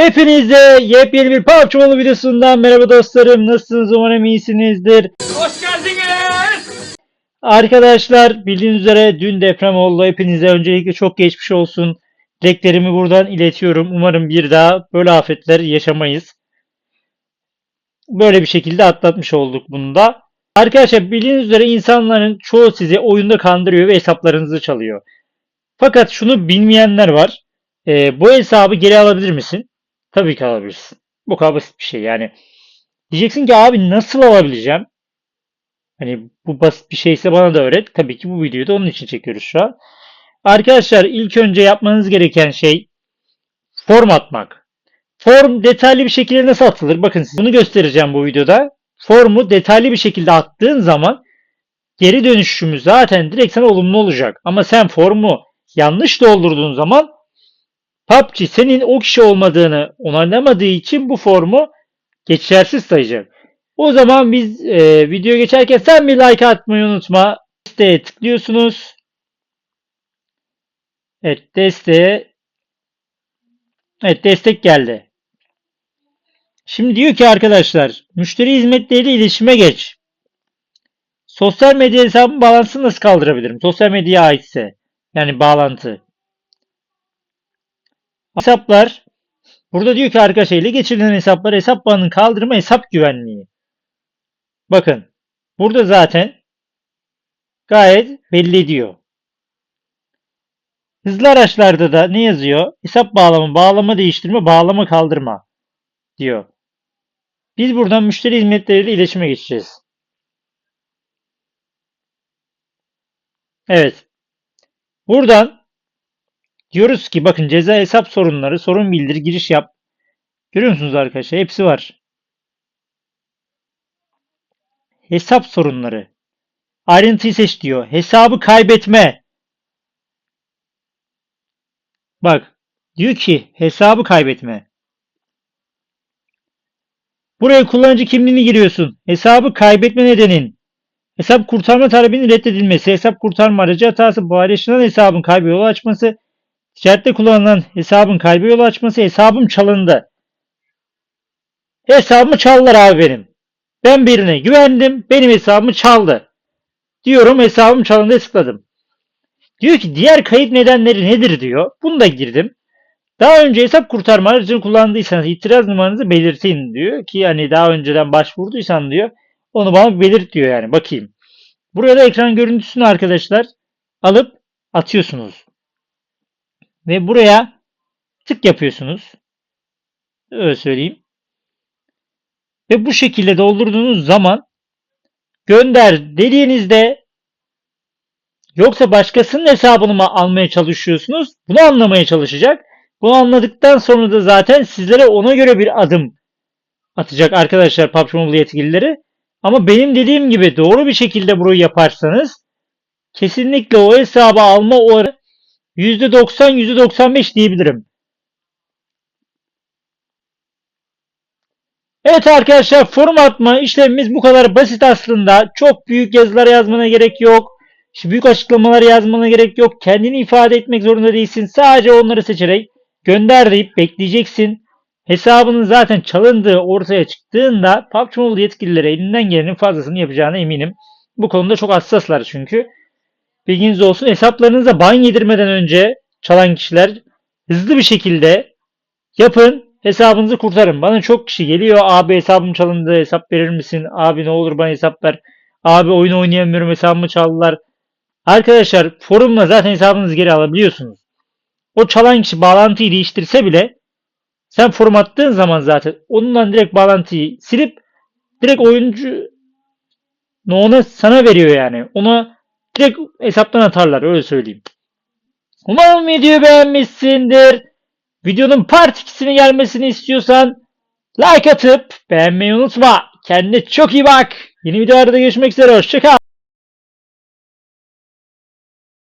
Hepinize yepyeni bir PUBG videosundan merhaba dostlarım. Nasılsınız? Umarım iyisinizdir. Hoş geldiniz. Arkadaşlar bildiğiniz üzere dün deprem oldu. Hepinize öncelikle çok geçmiş olsun. Dileklerimi buradan iletiyorum. Umarım bir daha böyle afetler yaşamayız. Böyle bir şekilde atlatmış olduk bunu da. Arkadaşlar bildiğiniz üzere insanların çoğu sizi oyunda kandırıyor ve hesaplarınızı çalıyor. Fakat şunu bilmeyenler var. Ee, bu hesabı geri alabilir misin? Tabii ki alabilirsin. Bu kadar basit bir şey yani. Diyeceksin ki abi nasıl alabileceğim? Hani bu basit bir şeyse bana da öğret. Tabii ki bu videoyu da onun için çekiyoruz şu an. Arkadaşlar ilk önce yapmanız gereken şey form atmak. Form detaylı bir şekilde nasıl atılır? Bakın size bunu göstereceğim bu videoda. Formu detaylı bir şekilde attığın zaman geri dönüşümü zaten direkt sana olumlu olacak. Ama sen formu yanlış doldurduğun zaman PUBG senin o kişi olmadığını onaylamadığı için bu formu geçersiz sayacak. O zaman biz e, video geçerken sen bir like atmayı unutma. Desteğe tıklıyorsunuz. Evet desteğe Evet destek geldi. Şimdi diyor ki arkadaşlar müşteri hizmetleriyle iletişime geç. Sosyal medya hesabı bağlantısını nasıl kaldırabilirim? Sosyal medyaya aitse. Yani bağlantı. Hesaplar. Burada diyor ki arkadaşlar ele geçirilen hesaplar hesap bağının kaldırma hesap güvenliği. Bakın. Burada zaten gayet belli ediyor. Hızlı araçlarda da ne yazıyor? Hesap bağlama, bağlama değiştirme, bağlama kaldırma diyor. Biz buradan müşteri hizmetleriyle iletişime geçeceğiz. Evet. Buradan diyoruz ki bakın ceza hesap sorunları, sorun bildir, giriş yap. Görüyor musunuz arkadaşlar? Hepsi var. Hesap sorunları. Ayrıntıyı seç diyor. Hesabı kaybetme. Bak. Diyor ki hesabı kaybetme. Buraya kullanıcı kimliğini giriyorsun. Hesabı kaybetme nedenin. Hesap kurtarma talebinin reddedilmesi, hesap kurtarma aracı hatası, paylaşılan hesabın kaybı yolu açması, ticarette kullanılan hesabın kaybı yolu açması, hesabım çalındı. Hesabımı çaldılar abi benim. Ben birine güvendim, benim hesabımı çaldı. Diyorum hesabım çalındı tıkladım. Diyor ki diğer kayıp nedenleri nedir diyor. Bunu da girdim. Daha önce hesap kurtarma aracını kullandıysanız itiraz numaranızı belirtin diyor. Ki hani daha önceden başvurduysan diyor. Onu bana belirt diyor yani bakayım. Burada ekran görüntüsünü arkadaşlar alıp atıyorsunuz. Ve buraya tık yapıyorsunuz. Öyle söyleyeyim. Ve bu şekilde doldurduğunuz zaman gönder dediğinizde yoksa başkasının hesabını mı almaya çalışıyorsunuz? Bunu anlamaya çalışacak. Bunu anladıktan sonra da zaten sizlere ona göre bir adım atacak arkadaşlar PUBG Mobile yetkilileri. Ama benim dediğim gibi doğru bir şekilde burayı yaparsanız kesinlikle o hesabı alma oranı %90 %95 diyebilirim. Evet arkadaşlar forum atma işlemimiz bu kadar basit aslında. Çok büyük yazılar yazmana gerek yok. İşte büyük açıklamalar yazmana gerek yok. Kendini ifade etmek zorunda değilsin. Sadece onları seçerek gönder deyip bekleyeceksin. Hesabının zaten çalındığı ortaya çıktığında PUBG Mobile yetkilileri elinden gelenin fazlasını yapacağına eminim. Bu konuda çok hassaslar çünkü. Bilginiz olsun hesaplarınıza ban yedirmeden önce çalan kişiler hızlı bir şekilde yapın hesabınızı kurtarın. Bana çok kişi geliyor abi hesabım çalındı hesap verir misin? Abi ne olur bana hesap ver. Abi oyun oynayamıyorum hesabımı çaldılar. Arkadaşlar forumla zaten hesabınızı geri alabiliyorsunuz. O çalan kişi bağlantıyı değiştirse bile sen forum attığın zaman zaten onunla direkt bağlantıyı silip direkt oyuncu ona sana veriyor yani. Ona direkt hesaptan atarlar öyle söyleyeyim. Umarım videoyu beğenmişsindir. Videonun part 2'sini gelmesini istiyorsan like atıp beğenmeyi unutma. Kendine çok iyi bak. Yeni videolarda görüşmek üzere. Hoşçakal.